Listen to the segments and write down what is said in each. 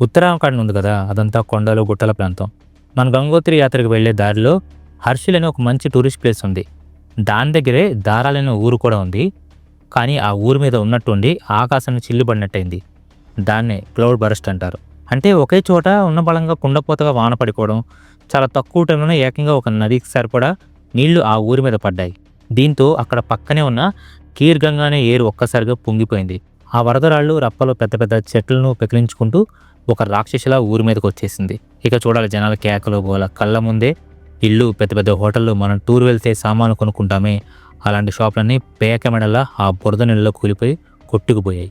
ఉత్తరాఖండ్ ఉంది కదా అదంతా కొండలు గుట్టల ప్రాంతం. మన గంగోత్రి యాత్రకు వెళ్ళే దారిలో హర్షిల్ అనే ఒక మంచి టూరిస్ట్ ప్లేస్ ఉంది. దాని దగ్గరే దారాలనే ఊరు కూడా ఉంది. కానీ ఆ ఊరు మీద ఉన్నట్టుండి ఆకాశాన్ని చిల్లుబడినట్టయింది. దాన్నే క్లౌడ్ బరస్ట్ అంటారు. అంటే ఒకే చోట ఉన్న బలంగా కుండపోతగా వాన పడిపోవడం చాలా తక్కువ టైంలోనే ఏకంగా ఒక నదికి సరిపడా నీళ్ళు ఆ ఊరి మీద పడ్డాయి. దీంతో అక్కడ పక్కనే ఉన్న కీర్ అనే ఏరు ఒక్కసారిగా పొంగిపోయింది. ఆ వరదరాళ్ళు రప్పలో పెద్ద పెద్ద చెట్లను పెకిలించుకుంటూ ఒక రాక్షసిలా ఊరి మీదకి వచ్చేసింది. ఇక చూడాలి జనాల కేకలు బోల కళ్ళ ముందే ఇల్లు పెద్ద పెద్ద హోటళ్ళు మనం టూర్ వెళ్తే సామాన్లు కొనుక్కుంటామే. అలాంటి షాపులన్నీ పేక మెడలా ఆ బురద నీళ్ళలో కూలిపోయి కొట్టుకుపోయాయి.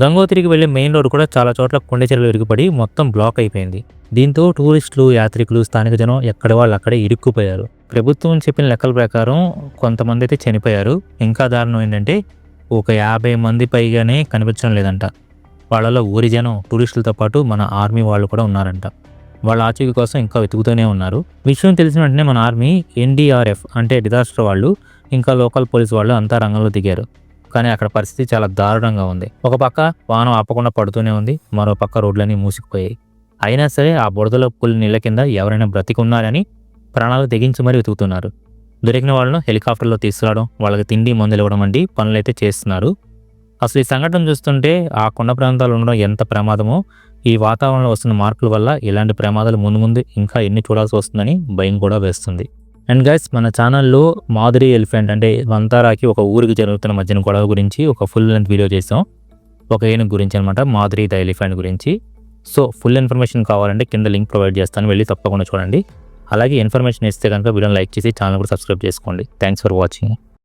గంగోత్రికి వెళ్ళే మెయిన్ రోడ్ కూడా చాలా చోట్ల కొండ చెరువులు ఇరిగిపడి మొత్తం బ్లాక్ అయిపోయింది. దీంతో టూరిస్టులు యాత్రికులు స్థానిక జనం ఎక్కడి వాళ్ళు అక్కడే ఇరుక్కుపోయారు. ప్రభుత్వం చెప్పిన లెక్కల ప్రకారం కొంతమంది అయితే చనిపోయారు. ఇంకా దారుణం ఏంటంటే ఒక యాభై మంది పైగానే కనిపించడం లేదంట. వాళ్ళలో ఊరి జనం టూరిస్టులతో పాటు మన ఆర్మీ వాళ్ళు కూడా ఉన్నారంట. వాళ్ళ ఆచూకీ కోసం ఇంకా వెతుకుతూనే ఉన్నారు. విషయం తెలిసిన వెంటనే మన ఆర్మీ ఎన్డీఆర్ఎఫ్ అంటే డిజాస్టర్ వాళ్ళు ఇంకా లోకల్ పోలీస్ వాళ్ళు అంతా రంగంలో దిగారు. కానీ అక్కడ పరిస్థితి చాలా దారుణంగా ఉంది. ఒక పక్క వానం ఆపకుండా పడుతూనే ఉంది మరో పక్క రోడ్లన్నీ మూసుకుపోయాయి. అయినా సరే ఆ బురదలో పులి నీళ్ళ కింద ఎవరైనా బ్రతికున్నారని ప్రాణాలు తెగించి మరీ వెతుకుతున్నారు. దొరికిన వాళ్ళను హెలికాప్టర్లో తీసుకురావడం వాళ్ళకి తిండి మందులు ఇవ్వడం వంటి పనులైతే చేస్తున్నారు. అసలు ఈ సంఘటన చూస్తుంటే ఆ కొండ ప్రాంతాలు ఉండడం ఎంత ప్రమాదమో ఈ వాతావరణంలో వస్తున్న మార్పుల వల్ల ఇలాంటి ప్రమాదాలు ముందు ముందు ఇంకా ఎన్ని చూడాల్సి వస్తుందని భయం కూడా వేస్తుంది. అండ్ గైస్ మన ఛానల్లో మాధురి ఎలిఫెంట్ అంటే వంతారాకి ఒక ఊరికి జరుగుతున్న మధ్యన గొడవ గురించి ఒక ఫుల్ లెంత్ వీడియో చేసాం ఒక ఏనుగు గురించి అనమాట మాధురి ద ఎలిఫెంట్ గురించి. సో ఫుల్ ఇన్ఫర్మేషన్ కావాలంటే కింద లింక్ ప్రొవైడ్ చేస్తాను వెళ్ళి తప్పకుండా చూడండి. అలాగే ఇన్ఫర్మేషన్ ఇస్తే కనుక వీడియోని లైక్ చేసి ఛానల్ కూడా సబ్స్క్రైబ్ చేసుకోండి. Thanks for watching